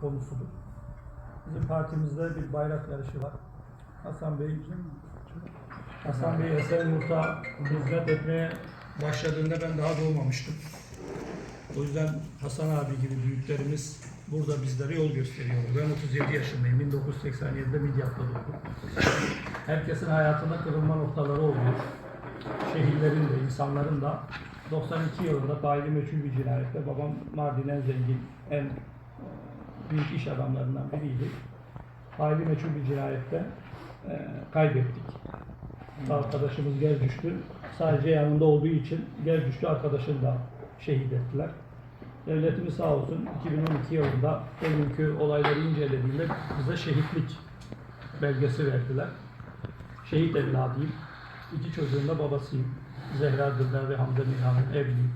konusudur. Bizim partimizde bir bayrak yarışı var. Hasan Bey, Hasan Bey Esenyurt'a hizmet etmeye başladığında ben daha doğmamıştım. O yüzden Hasan abi gibi büyüklerimiz burada bizlere yol gösteriyor. Ben 37 yaşındayım. 1987'de Midyat'ta doğdum. Herkesin hayatında kırılma noktaları oluyor. Şehirlerin de, insanların da 92 yılında faili meçhul bir cinayette babam Mardin en zengin, en büyük iş adamlarından biriydi. Faili meçhul bir cinayette e, kaybettik. Arkadaşımız Gercüş'tü. Sadece yanında olduğu için Gercüş'tü arkadaşını da şehit ettiler. Devletimiz sağ olsun 2012 yılında o günkü olayları incelediğinde bize şehitlik belgesi verdiler. Şehit evladıyım. İki çocuğun da babasıyım. Zehra Dırdar ve Hamza Milhan'ın evliyim.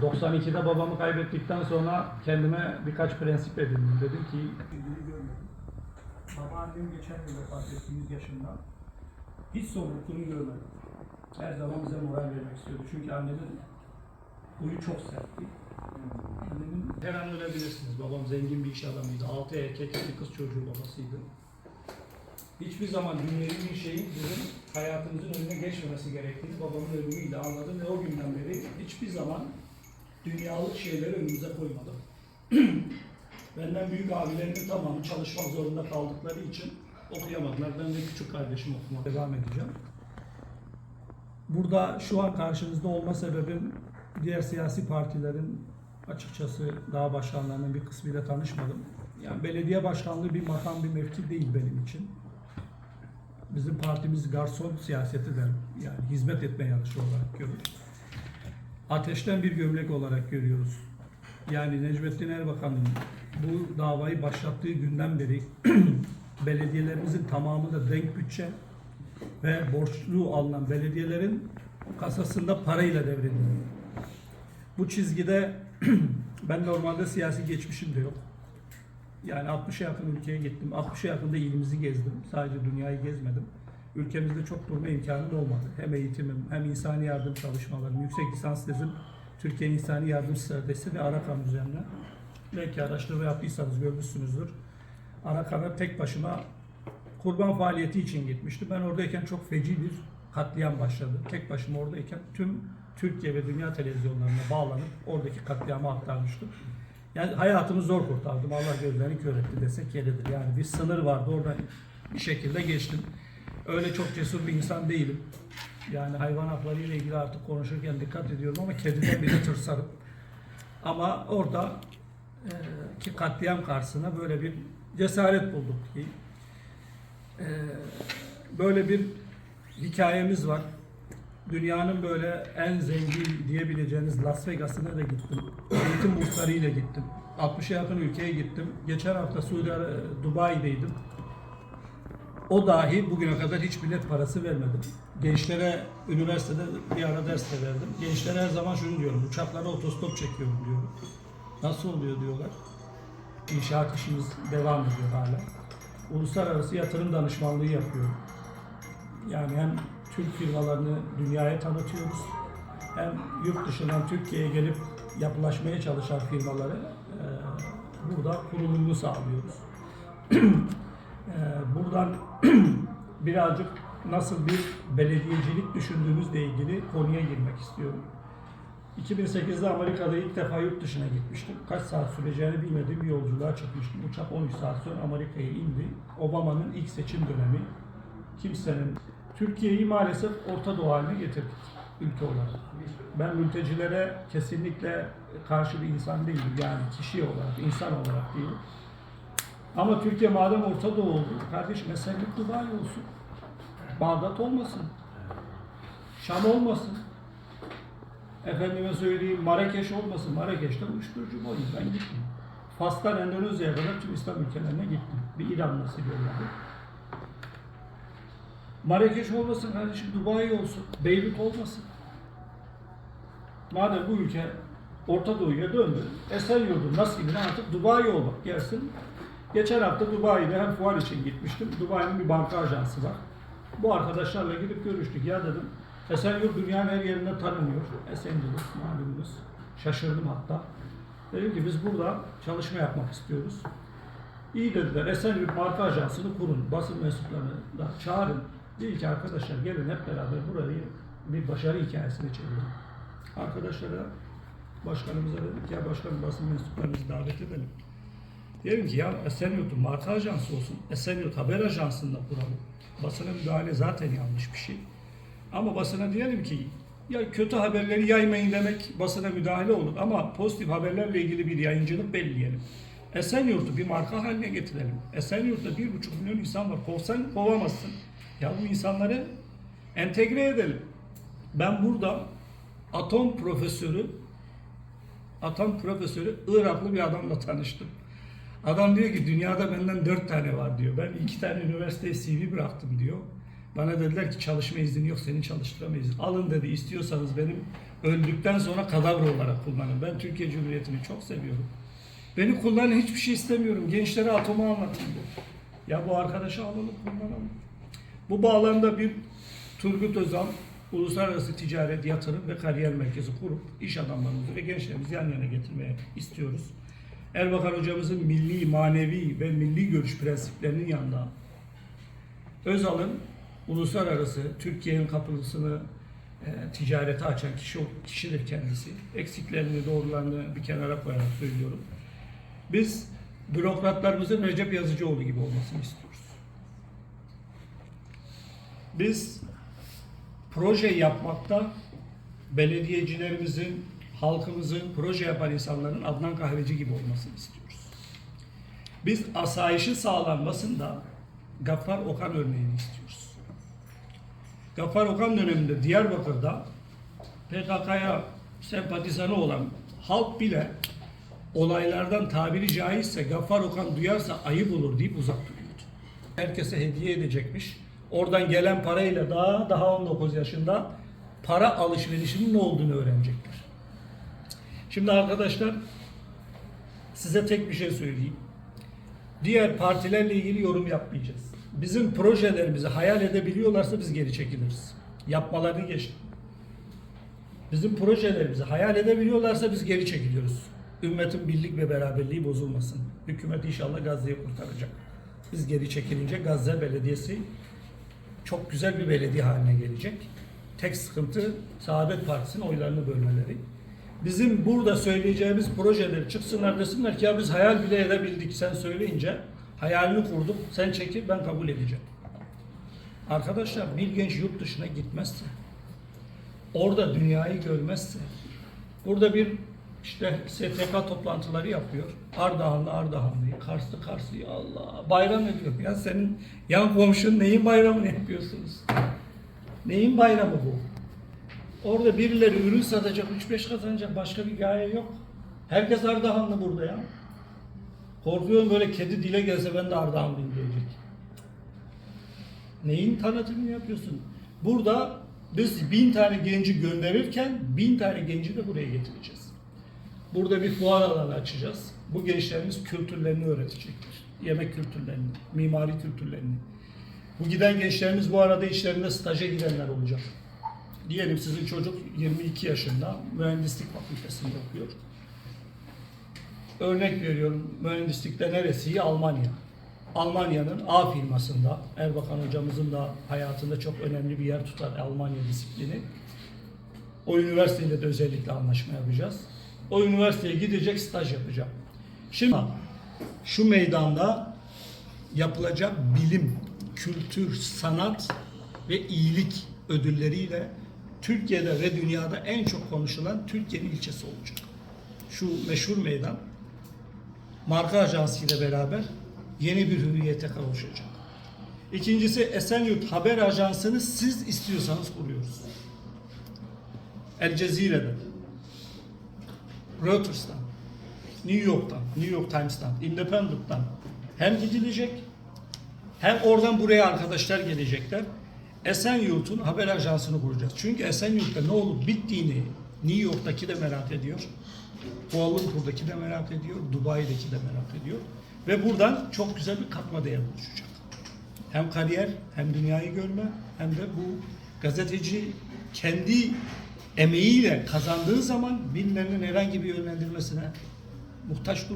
92'de babamı kaybettikten sonra kendime birkaç prensip edindim. Dedim ki. Babaannem geçen yıl vefat etti 100 yaşında. Hiç sorumluluğunu görmedim. Her zaman bize moral vermek istiyordu. Çünkü annemin huyu çok sertti. Annemin her an ölebilirsiniz. Babam zengin bir iş adamıydı. Altı erkek, bir kız çocuğu babasıydı. Hiçbir zaman dünyevi bir şeyin bizim hayatımızın önüne geçmemesi gerektiğini babamın ölümüyle anladım ve o günden beri hiçbir zaman dünyalık şeyleri önümüze koymadım. Benden büyük abilerimin tamamı çalışmak zorunda kaldıkları için okuyamadılar. Ben de küçük kardeşim okumaya devam edeceğim. Burada şu an karşınızda olma sebebim diğer siyasi partilerin açıkçası daha başkanlarının bir kısmıyla tanışmadım. Yani belediye başkanlığı bir makam bir mevki değil benim için. Bizim partimiz garson siyaseti der. Yani hizmet etme yarışı olarak görür. Ateşten bir gömlek olarak görüyoruz. Yani Necmettin Erbakan'ın bu davayı başlattığı günden beri belediyelerimizin tamamı da denk bütçe ve borçlu alınan belediyelerin kasasında parayla devrediliyor. Bu çizgide ben normalde siyasi geçmişim de yok. Yani 60'a yakın ülkeye gittim. 60'a yakın da ilimizi gezdim. Sadece dünyayı gezmedim. Ülkemizde çok durma imkanım olmadı. Hem eğitimim hem insani yardım çalışmalarım. Yüksek lisans tezim Türkiye İnsani Yardım Stratejisi ve Arakan üzerine. Belki araştırma yaptıysanız görmüşsünüzdür. Arakan'a tek başıma kurban faaliyeti için gitmiştim. Ben oradayken çok feci bir katliam başladı. Tek başıma oradayken tüm Türkiye ve dünya televizyonlarına bağlanıp oradaki katliamı aktarmıştım. Yani hayatımı zor kurtardım. Allah gözlerini kör etti desek yeridir. Yani bir sınır vardı. Oradan bir şekilde geçtim. Öyle çok cesur bir insan değilim. Yani hayvan hakları ile ilgili artık konuşurken dikkat ediyorum ama kediden bile tırsarım. Ama orada e, ki katliam karşısına böyle bir cesaret bulduk ki e, böyle bir hikayemiz var. Dünyanın böyle en zengin diyebileceğiniz Las Vegas'ına da gittim. Eğitim burslarıyla gittim. 60'a yakın ülkeye gittim. Geçen hafta Suudi Dubai'deydim. O dahi bugüne kadar hiç bilet parası vermedim. Gençlere üniversitede bir ara ders de verdim. Gençlere her zaman şunu diyorum. Uçaklara otostop çekiyorum diyorum. Nasıl oluyor diyorlar. İnşaat işimiz devam ediyor hala. Uluslararası yatırım danışmanlığı yapıyorum. Yani hem Türk firmalarını dünyaya tanıtıyoruz. Hem yurt dışından Türkiye'ye gelip yapılaşmaya çalışan firmaları e, burada kurulumunu sağlıyoruz. E, buradan birazcık nasıl bir belediyecilik düşündüğümüzle ilgili konuya girmek istiyorum. 2008'de Amerika'da ilk defa yurt dışına gitmiştim. Kaç saat süreceğini bilmediğim bir yolculuğa çıkmıştım. Uçak 13 saat sonra Amerika'ya indi. Obama'nın ilk seçim dönemi. Kimsenin Türkiye'yi maalesef Orta Doğu haline getirdik ülke olarak. Ben mültecilere kesinlikle karşı bir insan değilim. Yani kişi olarak, insan olarak değilim. Ama Türkiye madem Orta Doğu oldu, kardeşim Esenlik Dubai olsun. Bağdat olmasın. Şam olmasın. Efendime söyleyeyim Marrakeş olmasın. Marrakeş'ten uyuşturucu boyu. Ben gittim. Fas'tan Endonezya'ya kadar tüm İslam ülkelerine gittim. Bir İran nasıl yolladı. Marrakeş olmasın kardeşim, Dubai olsun, Beyrut olmasın. Madem bu ülke Orta Doğu'ya döndü, Esenyurt'un nasibine artık Dubai olmak gelsin. Geçen hafta Dubai'de hem fuar için gitmiştim. Dubai'nin bir banka ajansı var. Bu arkadaşlarla gidip görüştük. Ya dedim, Esenyurt dünyanın her yerinde tanınıyor. Esenyurt malumunuz. Şaşırdım hatta. Dedim ki biz burada çalışma yapmak istiyoruz. İyi dediler. Esenyurt Marka Ajansı'nı kurun. Basın mensuplarını da çağırın. Dedik ki arkadaşlar gelin hep beraber burayı bir başarı hikayesine çevirelim. Arkadaşlara başkanımıza dedik ya başkanım basın mensuplarımızı davet edelim. Diyelim ki ya Esenyurt'un marka ajansı olsun. Esenyurt haber ajansını da kuralım. Basına müdahale zaten yanlış bir şey. Ama basına diyelim ki ya kötü haberleri yaymayın demek basına müdahale olur ama pozitif haberlerle ilgili bir yayıncılık belirleyelim. Esenyurt'u bir marka haline getirelim. Esenyurt'ta bir buçuk milyon insan var. Kovsan kovamazsın. Ya bu insanları entegre edelim. Ben burada atom profesörü atom profesörü Iraklı bir adamla tanıştım. Adam diyor ki dünyada benden dört tane var diyor. Ben iki tane üniversiteye CV bıraktım diyor. Bana dediler ki çalışma izni yok seni çalıştıramayız. Alın dedi istiyorsanız benim öldükten sonra kadavra olarak kullanın. Ben Türkiye Cumhuriyeti'ni çok seviyorum. Beni kullanın hiçbir şey istemiyorum. Gençlere atomu anlatın diyor. Ya bu arkadaşı alalım kullanalım. Bu bağlamda bir Turgut Özal Uluslararası Ticaret, Yatırım ve Kariyer Merkezi kurup iş adamlarımızı ve gençlerimizi yan yana getirmeye istiyoruz. Erbakan hocamızın milli, manevi ve milli görüş prensiplerinin yanında Özal'ın uluslararası Türkiye'nin kapısını e, ticarete açan kişi, kişidir kendisi. Eksiklerini, doğrularını bir kenara koyarak söylüyorum. Biz bürokratlarımızın Recep Yazıcıoğlu gibi olmasını istiyoruz. Biz proje yapmakta belediyecilerimizin, halkımızın, proje yapan insanların Adnan Kahveci gibi olmasını istiyoruz. Biz asayişin sağlanmasında Gaffar Okan örneğini istiyoruz. Gaffar Okan döneminde Diyarbakır'da PKK'ya sempatizanı olan halk bile olaylardan tabiri caizse Gaffar Okan duyarsa ayıp olur deyip uzak duruyordu. Herkese hediye edecekmiş. Oradan gelen parayla daha daha 19 yaşında para alışverişinin ne olduğunu öğrenecekler. Şimdi arkadaşlar size tek bir şey söyleyeyim. Diğer partilerle ilgili yorum yapmayacağız. Bizim projelerimizi hayal edebiliyorlarsa biz geri çekiliriz. Yapmalarını geçtim. Bizim projelerimizi hayal edebiliyorlarsa biz geri çekiliyoruz. Ümmetin birlik ve beraberliği bozulmasın. Hükümet inşallah Gazze'yi kurtaracak. Biz geri çekilince Gazze Belediyesi çok güzel bir belediye haline gelecek. Tek sıkıntı Saadet Partisi'nin oylarını bölmeleri. Bizim burada söyleyeceğimiz projeleri çıksınlar desinler ki ya biz hayal bile edebildik sen söyleyince hayalini kurduk sen çekil ben kabul edeceğim. Arkadaşlar bir genç yurt dışına gitmezse orada dünyayı görmezse burada bir işte STK toplantıları yapıyor. Ardahanlı Ardahanlı, Karslı Karslı Allah bayram ediyor. Ya senin yan komşun neyin bayramını yapıyorsunuz? Neyin bayramı bu? Orada birileri ürün satacak, 3-5 kazanacak başka bir gaye yok. Herkes Ardahanlı burada ya. Korkuyorum böyle kedi dile gelse ben de Ardahanlıyım diyecek. Neyin tanıtımını yapıyorsun? Burada biz bin tane genci gönderirken bin tane genci de buraya getireceğiz. Burada bir fuar alanı açacağız. Bu gençlerimiz kültürlerini öğretecekler. Yemek kültürlerini, mimari kültürlerini. Bu giden gençlerimiz bu arada işlerinde staja girenler olacak. Diyelim sizin çocuk 22 yaşında mühendislik fakültesinde okuyor. Örnek veriyorum mühendislikte neresi? Almanya. Almanya'nın A firmasında, Erbakan hocamızın da hayatında çok önemli bir yer tutar Almanya disiplini. O üniversiteyle de özellikle anlaşma yapacağız. O üniversiteye gidecek, staj yapacak. Şimdi şu meydanda yapılacak bilim, kültür, sanat ve iyilik ödülleriyle Türkiye'de ve dünyada en çok konuşulan Türkiye'nin ilçesi olacak. Şu meşhur meydan marka ajansı ile beraber yeni bir hüviyete kavuşacak. İkincisi Esenyurt Haber Ajansı'nı siz istiyorsanız kuruyoruz. El Cezire'den, Reuters'tan, New York'tan, New York Times'tan, Independent'tan hem gidilecek hem oradan buraya arkadaşlar gelecekler. Esenyurt'un haber ajansını kuracağız. Çünkü Esenyurt'ta ne olup bittiğini New York'taki de merak ediyor. Kuala Lumpur'daki de merak ediyor. Dubai'deki de merak ediyor. Ve buradan çok güzel bir katma değer oluşacak. Hem kariyer hem dünyayı görme hem de bu gazeteci kendi emeğiyle kazandığı zaman birilerinin herhangi bir yönlendirmesine muhtaç dur